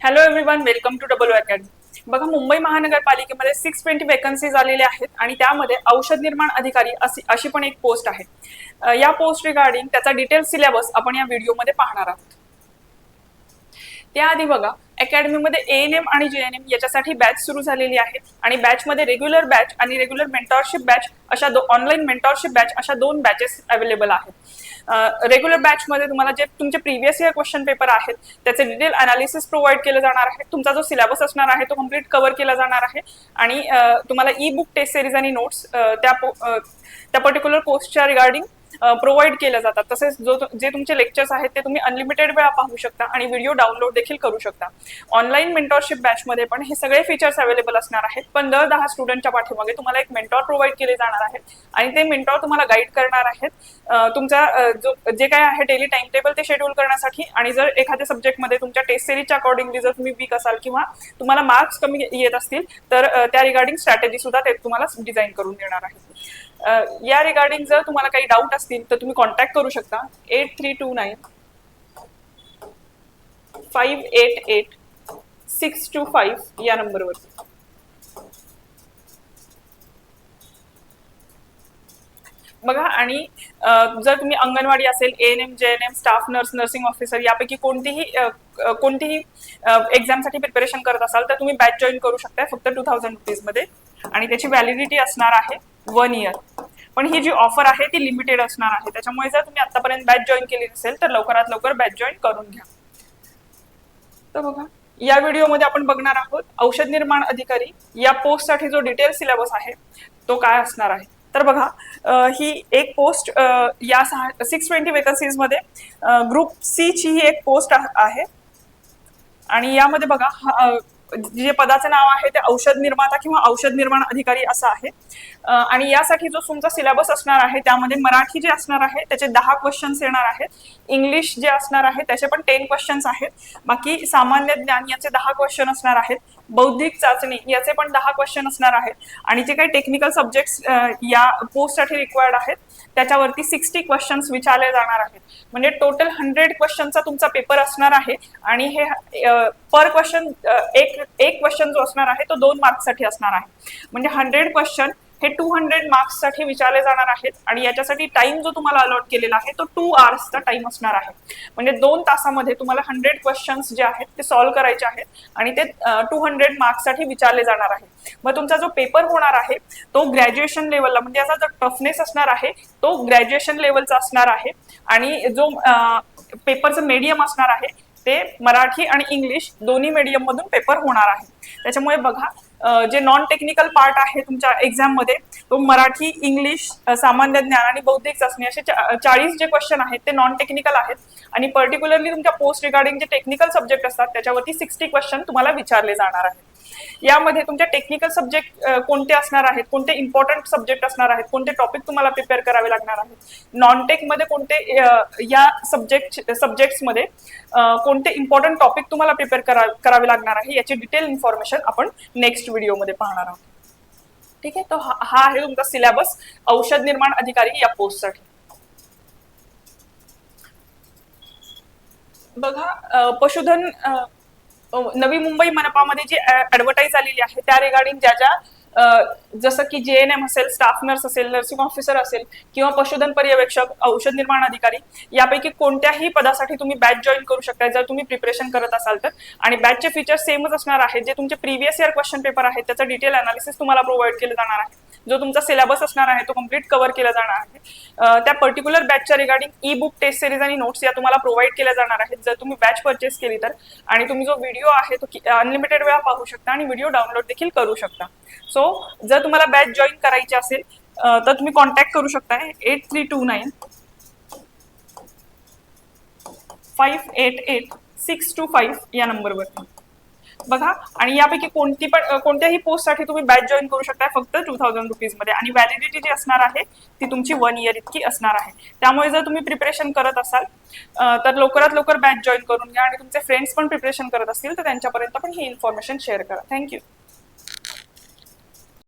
Hello everyone welcome to double academy बघा मुंबई महानगरपालिकेमध्ये six twenty vacancies आलेल्या आहेत आणि त्यामध्ये औषध निर्माण अधिकारी अशी अशी पण एक पोस्ट आहे. या पोस्ट रिगार्डिंग त्याचा डिटेल सिलेबस आपण या व्हिडिओमध्ये पाहणार आहोत. त्याआधी बघा अकॅडमीमध्ये ए एन एम आणि जे एन एम याच्यासाठी बॅच सुरू झालेली आहे आणि बॅचमध्ये रेग्युलर बॅच आणि रेग्युलर मेंटॉरशिप बॅच अशा दो ऑनलाईन मेंटॉरशिप बॅच अशा दोन बॅचेस अवेलेबल आहेत. रेग्युलर बॅचमध्ये तुम्हाला जे तुमचे प्रिव्हियस इयर क्वेश्चन पेपर आहेत त्याचे डिटेल अनालिसिस प्रोव्हाइड केलं जाणार आहे. तुमचा जो सिलेबस असणार आहे तो कंप्लीट कव्हर केला जाणार आहे. आणि तुम्हाला ई बुक टेस्ट सिरीज आणि नोट्स त्या पो- त्या पर्टिक्युलर पोस्टच्या रिगार्डिंग प्रोव्हाइड केल्या जातात. तसेच जो जे तुमचे लेक्चर्स आहेत ते तुम्ही अनलिमिटेड वेळा पाहू शकता आणि व्हिडिओ डाउनलोड देखील करू शकता. ऑनलाईन मेंटॉरशिप बॅचमध्ये पण हे सगळे फीचर्स अवेलेबल असणार आहेत. पण दर दहा स्टुडंटच्या पाठीमागे तुम्हाला एक मेंटॉर प्रोव्हाइड केले जाणार आहेत. आणि ते मेंटॉर तुम्हाला गाईड करणार आहेत. तुमचा जो जे काय आहे डेली टाइम टेबल ते शेड्यूल करण्यासाठी आणि जर एखाद्या सब्जेक्टमध्ये तुमच्या टेस्ट सिरीजच्या अकॉर्डिंगली जर तुम्ही वीक असाल किंवा तुम्हाला मार्क्स कमी येत असतील तर त्या रिगार्डिंग स्ट्रॅटेजी सुद्धा ते तुम्हाला डिझाईन करून देणार आहेत. या रिगार्डिंग जर तुम्हाला काही डाऊट असतील तर तुम्ही कॉन्टॅक्ट करू शकता. Eight three two nine five eight eight six two five या नंबरवर बघा आणि जर तुम्ही अंगणवाडी असेल एन एम जे N M staff nurse nursing officer यापैकी कोणतीही कोणतीही एक्झामसाठी प्रिपरेशन करत असाल तर तुम्ही बॅच जॉईन करू शकताय फक्त टू थाउजंड रुपीजमध्ये आणि त्याची व्हॅलिडिटी असणार आहे वन इयर पण ही जी ऑफर आहे ती लिमिटेड असणार आहे. त्याच्यामुळे जर तुम्ही आतापर्यंत बॅच जॉईन केली नसेल तर लवकरात लवकर बॅच जॉईन करून घ्या. तर बघा या व्हिडिओमध्ये आपण बघणार आहोत औषध निर्माण अधिकारी या पोस्टसाठी जो डिटेल सिलेबस आहे तो काय असणार आहे? तर बघा ही एक पोस्ट या सिक्स ट्वेंटी वेकन्सीजमध्ये ग्रुप सी ची ही एक पोस्ट आहे. आणि यामध्ये बघा जे पदाचं नाव आहे ते औषध निर्माता किंवा औषध निर्माण अधिकारी असं आहे. आणि यासाठी जो तुमचा सिलेबस असणार आहे त्यामध्ये मराठी जे असणार आहे त्याचे दहा क्वेश्चन्स येणार आहेत. इंग्लिश जे असणार आहे त्याचे पण टेन क्वेश्चन्स आहेत. बाकी सामान्य ज्ञान याचे दहा क्वेश्चन असणार आहेत. बौद्धिक चाचणी याचे पण दहा क्वेश्चन असणार आहेत. आणि जे काही टेक्निकल सब्जेक्ट्स या पोस्टसाठी रिक्वायर्ड आहेत त्याच्यावरती सिक्स्टी क्वेश्चन्स विचारले जाणार आहेत. म्हणजे टोटल हंड्रेड क्वेश्चनचा तुमचा पेपर असणार आहे. आणि हे पर क्वेश्चन एक एक क्वेश्चन जो असणार आहे तो दोन मार्क्ससाठी असणार आहे. म्हणजे हंड्रेड क्वेश्चन हे टू हंड्रेड मार्क्ससाठी विचारले जाणार आहेत आणि याच्यासाठी टाइम जो तुम्हाला अलॉट केलेला आहे तो टू आवर्सचा टाइम असणार आहे. म्हणजे दोन तासामध्ये तुम्हाला हंड्रेड क्वेश्चन्स जे आहेत ते सॉल्व्ह करायचे आहेत आणि ते टू हंड्रेड मार्क्ससाठी विचारले जाणार आहे मग तुमचा जो पेपर होणार आहे तो ग्रॅज्युएशन लेवलला म्हणजे याचा जो टफनेस असणार आहे तो ग्रॅज्युएशन लेवलचा असणार आहे. आणि जो पेपरचं मीडियम असणार आहे ते मराठी आणि इंग्लिश दोन्ही मीडियम मधून पेपर होणार आहे. त्याच्यामुळे बघा जे नॉन टेक्निकल पार्ट आहे तुमच्या एक्झाममध्ये तो मराठी इंग्लिश सामान्य ज्ञान आणि बौद्धिक चाचणी असे चाळीस जे क्वेश्चन आहेत ते नॉन टेक्निकल आहेत. आणि पर्टिक्युलरली तुमच्या पोस्ट रिगार्डिंग जे टेक्निकल सब्जेक्ट असतात त्याच्यावरती सिक्स्टी क्वेश्चन तुम्हाला विचारले जाणार आहेत. यामध्ये तुमच्या टेक्निकल सब्जेक्ट कोणते असणार आहेत? कोणते इम्पॉर्टंट सब्जेक्ट असणार आहेत? कोणते टॉपिक तुम्हाला प्रिपेअर करावे लागणार आहेत? नॉन टेकमध्ये कोणते या सब्जेक्ट सब्जेक्ट्समध्ये कोणते इम्पॉर्टंट टॉपिक तुम्हाला प्रिपेअर करा करावे लागणार आहे? याची डिटेल इन्फॉर्मेशन आपण नेक्स्ट व्हिडिओमध्ये पाहणार आहोत. ठीक आहे? तो हा आहे तुमचा सिलेबस औषध निर्माण अधिकारी या पोस्टसाठी बघा पशुधन नवी मुंबई मनपामध्ये जी ऍडव्हर्टाईज आलेली आहे त्या रिगार्डिंग ज्या ज्या जसं की जे एन एम असेल स्टाफ नर्स असेल नर्सिंग ऑफिसर असेल किंवा पशुधन पर्यवेक्षक औषध निर्माण अधिकारी यापैकी कोणत्याही पदासाठी तुम्ही बॅच जॉईन करू शकता जर तुम्ही प्रिपरेशन करत असाल तर. आणि बॅचचे फीचर्स सेमच असणार आहेत जे तुमचे प्रिव्हियस इयर क्वेश्चन पेपर आहेत त्याचं डिटेल अनालिसिस तुम्हाला प्रोव्हाइड केलं जाणार आहे. जो तुमचा सिलेबस असणार आहे तो कंप्लीट कव्हर केला जाणार आहे. त्या पर्टिक्युलर बॅचच्या regarding e book test series आणि नोट्स या तुम्हाला प्रोव्हाइड केल्या जाणार आहेत. जर तुम्ही बॅच परचेस केली तर. आणि तुम्ही जो व्हिडिओ आहे तो अनलिमिटेड वेळा पाहू शकता आणि व्हिडिओ डाउनलोड देखील करू शकता. सो जर तुम्हाला बॅच जॉईन करायची असेल तर तुम्ही कॉन्टॅक्ट करू शकता eight three two nine five eight eight six two five या नंबरवरती बघा. आणि यापैकी कोणती पण कोणत्याही पोस्टसाठी तुम्ही बॅच जॉईन करू शकता फक्त टू थाउजंड रुपीजमध्ये आणि व्हॅलिडिटी जी असणार आहे ती तुमची वन इयर इतकी असणार आहे. त्यामुळे जर तुम्ही प्रिपरेशन करत असाल तर लवकरात लवकर बॅच जॉईन करून घ्या. आणि तुमचे फ्रेंड्स पण प्रिपरेशन करत असतील तर त्यांच्यापर्यंत पण ही इन्फॉर्मेशन शेअर करा. Thank you